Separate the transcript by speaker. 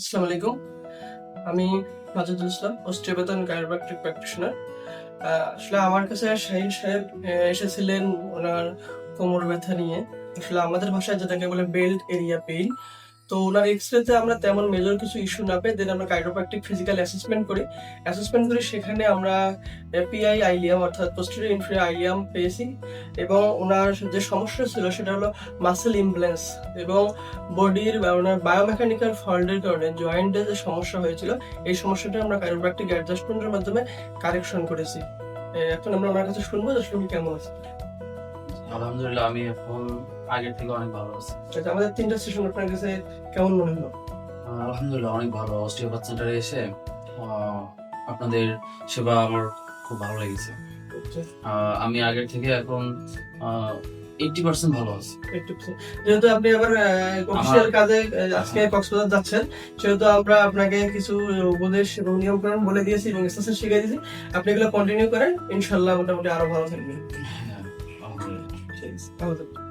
Speaker 1: আসসালামু আলাইকুম। আমি মাজেদুল ইসলাম অস্ট্রিয়াবেতন কায়োপ্রাকটিক প্র্যাকটিশনার আসলে আমার কাছে শাহিন সাহেব এসেছিলেন ওনার কোমর ব্যথা নিয়ে। আসলে আমাদের ভাষায় যেটাকে বলে বেল্ট এরিয়া পেইন তো ওনার এক্স এক্সরেতে আমরা তেমন মেজর কিছু ইস্যু না পেয়ে দেন আমরা কাইরোপ্র্যাকটিক ফিজিক্যাল অ্যাসেসমেন্ট করি। অ্যাসেসমেন্ট করি সেখানে আমরা পিআই আইলিয়াম অর্থাৎ পোস্টেরিয়র ইনফিরিয়র আইলিয়াম পেয়েছি। এবং ওনার যে সমস্যা ছিল, সেটা হলো মাসেল ইমব্লেন্স এবং বডির ওনার বায়োমেকানিক্যাল ফল্টের কারণে জয়েন্টে যে সমস্যা হয়েছিল, এই সমস্যাটা আমরা কাইরোপ্র্যাকটিক অ্যাডজাস্টমেন্টের মাধ্যমে কারেকশন করেছি। এখন আমরা ওনার কাছে শুনব যে আসলে কেমন আছে?
Speaker 2: আলহামদুলিল্লাহ আমি এখন আগের থেকে অনেক ভালো আছি।
Speaker 1: আচ্ছা আমাদের তিনটা সেশন আপনার কাছে কেমন মনে হলো?
Speaker 2: আলহামদুলিল্লাহ অনেক ভালো। সেন্টারে এসে আপনাদের সেবা আমার খুব ভালো লেগেছে। আমি আগের থেকে এখন এইটি পার্সেন্ট ভালো আছি।
Speaker 1: যেহেতু আপনি আবার অফিসিয়াল কাজে আজকে কক্সবাজার যাচ্ছেন সেহেতু আমরা আপনাকে কিছু উপদেশ এবং বলে দিয়েছি এবং শিখিয়ে দিয়েছি। আপনি এগুলো কন্টিনিউ করেন ইনশাল্লাহ মোটামুটি আরও ভালো থাকবেন।
Speaker 2: হ্যাঁ আলহামদুলিল্লাহ
Speaker 1: ঠিক আছে ভালো থাকবেন